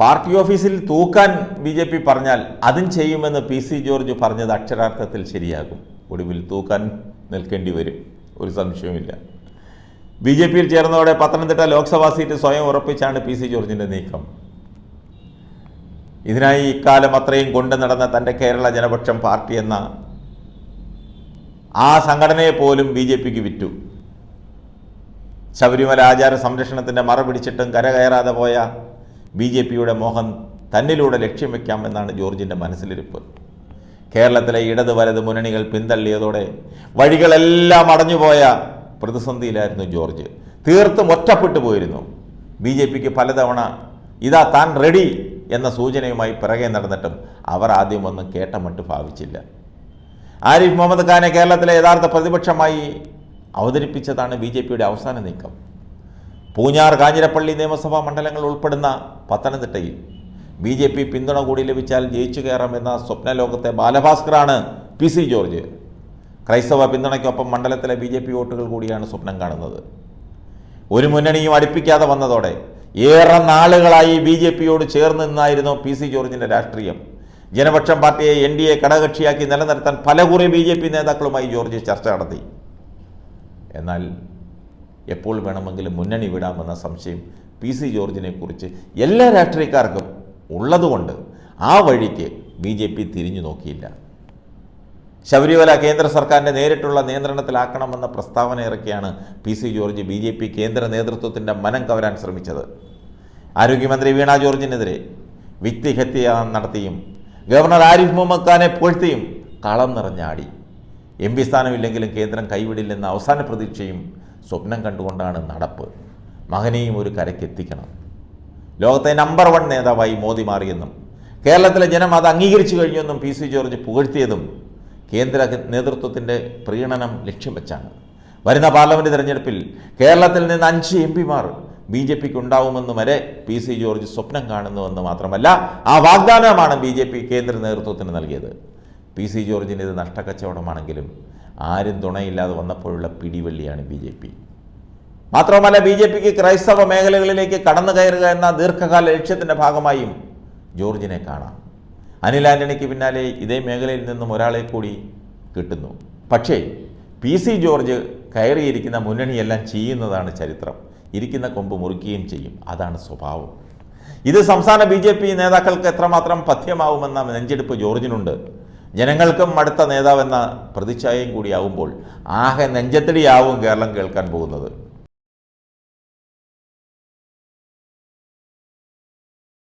Party ഓഫീസിൽ തൂക്കാൻ B J P പറഞ്ഞാൽ അതും ചെയ്യുമെന്ന് പി സി ജോർജ് പറഞ്ഞത് അക്ഷരാർത്ഥത്തിൽ ശരിയാകും. ഒടുവിൽ തൂക്കാൻ നിൽക്കേണ്ടി വരും. ഒരു സംശയവുമില്ല. ബി ജെ പിയിൽ ചേർന്നതോടെ പത്തനംതിട്ട ലോക്സഭാ സീറ്റ് സ്വയം ഉറപ്പിച്ചാണ് പി സി ജോർജിന്റെ നീക്കം. ഇതിനായി ഇക്കാലം അത്രയും കൊണ്ടു നടന്ന തന്റെ കേരള ജനപക്ഷം പാർട്ടി എന്ന ആ സംഘടനയെ പോലും ബി ജെ പിക്ക് വിറ്റു. ശബരിമല ആചാര സംരക്ഷണത്തിന്റെ മറ പിടിച്ചിട്ടും കരകയറാതെ പോയ ബി ജെ പിയുടെ മോഹം തന്നിലൂടെ ലക്ഷ്യം വെക്കാമെന്നാണ് ജോർജിന്റെ മനസ്സിലിരിപ്പ്. കേരളത്തിലെ ഇടത് വലത് മുന്നണികൾ പിന്തള്ളിയതോടെ വഴികളെല്ലാം അടഞ്ഞുപോയ പ്രതിസന്ധിയിലായിരുന്നു ജോർജ്. തീർത്തും ഒറ്റപ്പെട്ടു പോയിരുന്നു. ബി ജെ പിക്ക് പലതവണ ഇതാ താൻ റെഡി എന്ന സൂചനയുമായി പിറകെ നടന്നിട്ടും അവർ ആദ്യം ഒന്നും കേട്ടമട്ട് ഭാവിച്ചില്ല. ആരിഫ് മുഹമ്മദ് ഖാനെ കേരളത്തിലെ യഥാർത്ഥ പ്രതിപക്ഷമായി അവതരിപ്പിച്ചതാണ് ബി ജെ പിയുടെ അവസാന നീക്കം. പൂഞ്ഞാർ കാഞ്ഞിരപ്പള്ളി നിയമസഭാ മണ്ഡലങ്ങൾ ഉൾപ്പെടുന്ന പത്തനംതിട്ടയിൽ. ബി ജെ പി പിന്തുണ കൂടി ലഭിച്ചാൽ ജയിച്ചു കയറാമെന്ന സ്വപ്നലോകത്തെ ബാലഭാസ്കറാണ് പി സി ജോർജ്. ക്രൈസ്തവ പിന്തുണയ്ക്കൊപ്പം മണ്ഡലത്തിലെ ബി ജെ പി വോട്ടുകൾ കൂടിയാണ് സ്വപ്നം കാണുന്നത്. ഒരു മുന്നണിയും അടുപ്പിക്കാതെ വന്നതോടെ ഏറെ നാളുകളായി ബി ജെ പിയോട് ചേർന്ന് നിന്നായിരുന്നു പി സി ജോർജിന്റെ രാഷ്ട്രീയം. ജനപക്ഷം പാർട്ടിയെ എൻ ഡി എ ഘടകകക്ഷിയാക്കി നിലനിർത്താൻ പല കുറേ ബി ജെ പി നേതാക്കളുമായി ജോർജ് ചർച്ച നടത്തി. എന്നാൽ എപ്പോൾ വേണമെങ്കിലും മുന്നണി വിടാമെന്ന സംശയം പി സി ജോർജിനെ കുറിച്ച് എല്ലാ രാഷ്ട്രീയക്കാർക്കും ഉള്ളതുകൊണ്ട് ആ വഴിക്ക് ബി ജെ പി തിരിഞ്ഞു നോക്കിയില്ല. ശബരിമല കേന്ദ്ര സർക്കാരിന്റെ നേരിട്ടുള്ള നിയന്ത്രണത്തിലാക്കണമെന്ന പ്രസ്താവന ഇറക്കിയാണ് P C George B J P കേന്ദ്ര നേതൃത്വത്തിന്റെ മനം കവരാൻ ശ്രമിച്ചത്. ആരോഗ്യമന്ത്രി വീണ ജോർജിനെതിരെ വ്യക്തിഹത്യ നടത്തിയും ഗവർണർ ആരിഫ് മുഹമ്മദ് ഖാനെ പുകഴ്ത്തിയും കളം നിറഞ്ഞാടി. എം പി സ്ഥാനമില്ലെങ്കിലും കേന്ദ്രം കൈവിടില്ലെന്ന അവസാന പ്രതീക്ഷയും സ്വപ്നം കണ്ടുകൊണ്ടാണ് നടപ്പ്. മകനെയും ഒരു കരയ്ക്കെത്തിക്കണം ലോകത്തെ നമ്പർ വൺ നേതാവായി മോദി മാറിയെന്നും കേരളത്തിലെ ജനം അത് അംഗീകരിച്ചു കഴിഞ്ഞെന്നും പി സി ജോർജ് പുകഴ്ത്തിയതും കേന്ദ്ര നേതൃത്വത്തിന്റെ പ്രീണനം ലക്ഷ്യം വെച്ചാണ്. വരുന്ന പാർലമെന്റ് തിരഞ്ഞെടുപ്പിൽ കേരളത്തിൽ നിന്ന് അഞ്ച് എം പിമാർ ബി ജെ പിക്ക് ഉണ്ടാവുമെന്ന് വരെ പി സി ജോർജ് സ്വപ്നം കാണുന്നുവെന്ന് മാത്രമല്ല ആ വാഗ്ദാനമാണ് ബി ജെ പി കേന്ദ്ര നേതൃത്വത്തിന് നൽകിയത്. പി സി ജോർജിന് ഇത് നഷ്ടക്കച്ചവടമാണെങ്കിലും ആരും തുണയില്ലാതെ വന്നപ്പോഴുള്ള പിടിവള്ളിയാണ് ബി ജെ പി. മാത്രമല്ല ബി ജെ പിക്ക് ക്രൈസ്തവ മേഖലകളിലേക്ക് കടന്നു കയറുക എന്ന ദീർഘകാല ലക്ഷ്യത്തിന്റെ ഭാഗമായും ജോർജിനെ കാണാം. അനിൽ ആന്റണിക്ക് പിന്നാലെ ഇതേ മേഖലയിൽ നിന്നും ഒരാളെ കൂടി കിട്ടുന്നു. പക്ഷേ പി സി ജോർജ് കയറിയിരിക്കുന്ന മുന്നണിയെല്ലാം ചെയ്യുന്നതാണ് ചരിത്രം. ഇരിക്കുന്ന കൊമ്പ് മുറിക്കുകയും ചെയ്യും. അതാണ് സ്വഭാവം. ഇത് സംസ്ഥാന ബി ജെ പി നേതാക്കൾക്ക് എത്രമാത്രം പഥ്യമാവുമെന്ന നെഞ്ചെടുപ്പ് ജോർജിനുണ്ട്. ജനങ്ങൾക്കും അടുത്ത നേതാവെന്ന പ്രതിച്ഛായയും കൂടിയാവുമ്പോൾ ആകെ നെഞ്ചത്തടിയാവും കേരളം കേൾക്കാൻ പോകുന്നത്.